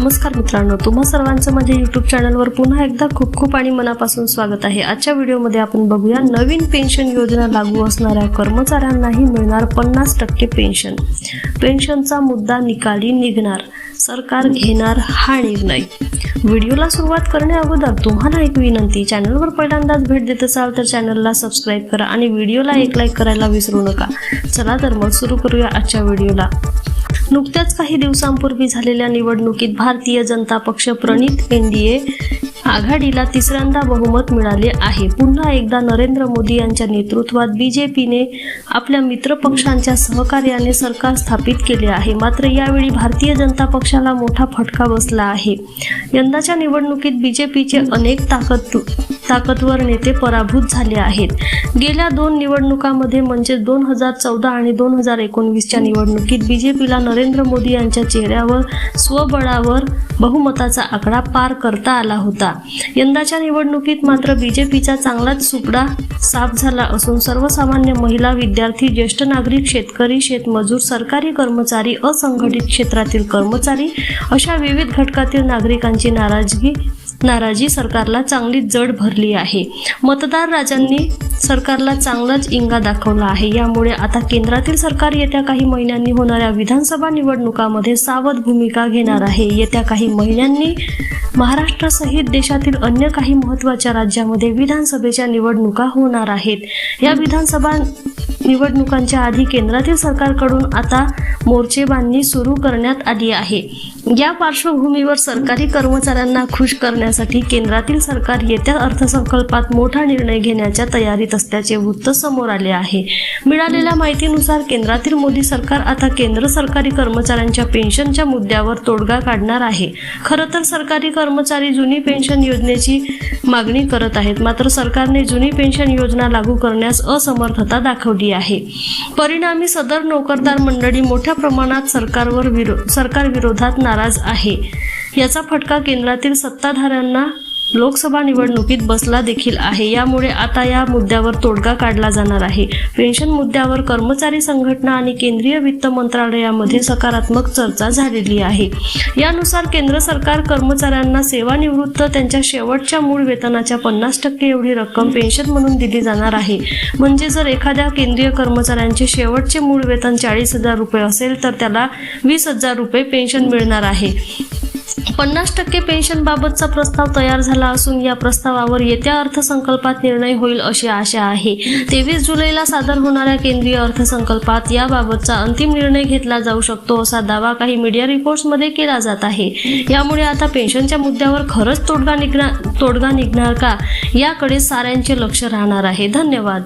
नमस्कार मित्रांनो तुम्हा सर्वांचं माझ्या युट्यूब चॅनलवर पुन्हा एकदा खूप खूप आणि मनापासून स्वागत आहे. आजच्या व्हिडिओमध्ये आपण बघूया नवीन पेन्शन योजना लागू असणाऱ्या कर्मचाऱ्यांनाही मिळणार पन्नास टक्के पेन्शन पेन्शनचा मुद्दा निकाली निघणार सरकार घेणार हा निर्णय. व्हिडिओला सुरुवात करण्या अगोदर तुम्हाला एक विनंती चॅनलवर पहिल्यांदाच भेट देत असाल तर चॅनलला सबस्क्राईब करा आणि व्हिडिओला एक लाईक करायला विसरू नका. चला तर मग सुरू करूया आजच्या व्हिडिओला नुकत्याच काही दिवसांपूर्वी झालेल्या निवडणुकीत भारतीय जनता पक्ष प्रणित एनडीए आघाडीला तिसऱ्यांदा बहुमत मिळाले आहे. पुन्हा एकदा नरेंद्र मोदी यांच्या नेतृत्वात बीजेपीने आपल्या मित्रपक्षांच्या सहकार्याने सरकार स्थापित केले आहे. मात्र यावेळी भारतीय जनता पक्षाला मोठा फटका बसला आहे. यंदाच्या निवडणुकीत बीजेपीचे अनेक ताकद ताकदवर नेते पराभूत झाले आहेत. गेल्या दोन निवडणुकांमध्ये म्हणजे दोन हजार चौदा आणि दोन हजार एकोणवीसच्या निवडणुकीत बीजेपीला नरेंद्र मोदी यांच्या चेहऱ्यावर स्वबळावर बहुमताचा आकडा पार करता आला होता. यंदाच्या निवडणुकीत मात्र बीजेपीचा चांगलाच सुपडा साफ झाला असून सर्वसामान्य महिला विद्यार्थी ज्येष्ठ नागरिक शेतकरी शेतमजूर सरकारी कर्मचारी असंघटित क्षेत्रातील कर्मचारी अशा विविध घटकातील नागरिकांची नाराजगी नाराजी सरकारला चांगली जड भरली आहे. मतदार राजांनी सरकारला चांगलाच इंगा दाखवला आहे. यामुळे आता केंद्रातील सरकार येत्या काही महिन्यांनी होणाऱ्या विधानसभा निवडणुकामध्ये सावध भूमिका घेणार आहे. येत्या काही महिन्यांनी महाराष्ट्रासहित देशातील अन्य काही महत्त्वाच्या राज्यामध्ये विधानसभेच्या निवडणुका होणार आहेत. या विधानसभा निवडणुकांच्या आधी केंद्रातील सरकारकडून आता मोर्चेबांधणी सुरू करण्यात आली आहे. या पार्श्वभूमीवर सरकारी कर्मचाऱ्यांना खुश करण्यासाठी केंद्रातील सरकार येत्या अर्थसंकल्पात मोठा निर्णय घेण्याच्या तयारीत असल्याचे वृत्त समोर आले आहे. मिळालेल्या माहितीनुसार केंद्रातील मोदी सरकार आता केंद्र सरकारी कर्मचाऱ्यांच्या पेन्शनच्या मुद्द्यावर तोडगा काढणार आहे. खरं तर सरकारी कर्मचारी जुनी पेन्शन योजनेची मागणी करत आहेत मात्र सरकारने जुनी पेन्शन योजना लागू करण्यास असमर्थता दाखवली आहे. आहे. परिणामी सदर नोकरदार मंडळी मोठ्या प्रमाणात सरकारवर विरो सरकार विरोधात नाराज आहे. याचा फटका केंद्रातील सत्ताधाऱ्यांना लोकसभा निवडणुकीत बसला देखील आहे. यामुळे आता या मुद्द्यावर तोडगा काढला जाणार आहे. पेन्शन मुद्द्यावर कर्मचारी संघटना आणि केंद्रीय वित्त मंत्रालयामध्ये सकारात्मक चर्चा झालेली आहे. यानुसार केंद्र सरकार कर्मचाऱ्यांना सेवानिवृत्त त्यांच्या शेवटच्या मूळ वेतनाच्या पन्नास टक्के एवढी रक्कम पेन्शन म्हणून दिली जाणार आहे. म्हणजे जर एखाद्या केंद्रीय कर्मचाऱ्यांचे शेवटचे मूळ वेतन चाळीस हजार रुपये असेल तर त्याला वीस हजार रुपये पेन्शन मिळणार आहे. पन्नास टक्के पेन्शनबाबतचा प्रस्ताव तयार झाला असून या प्रस्तावावर येत्या अर्थसंकल्पात निर्णय होईल अशी आशा आहे. तेवीस जुलैला सादर होणाऱ्या केंद्रीय अर्थसंकल्पात याबाबतचा अंतिम निर्णय घेतला जाऊ शकतो असा दावा काही मीडिया रिपोर्ट्समध्ये केला जात आहे. यामुळे आता पेन्शनच्या मुद्द्यावर खरंच तोडगा निघणार तोडगा निघणार का? याकडे साऱ्यांचे लक्ष राहणार आहे. धन्यवाद.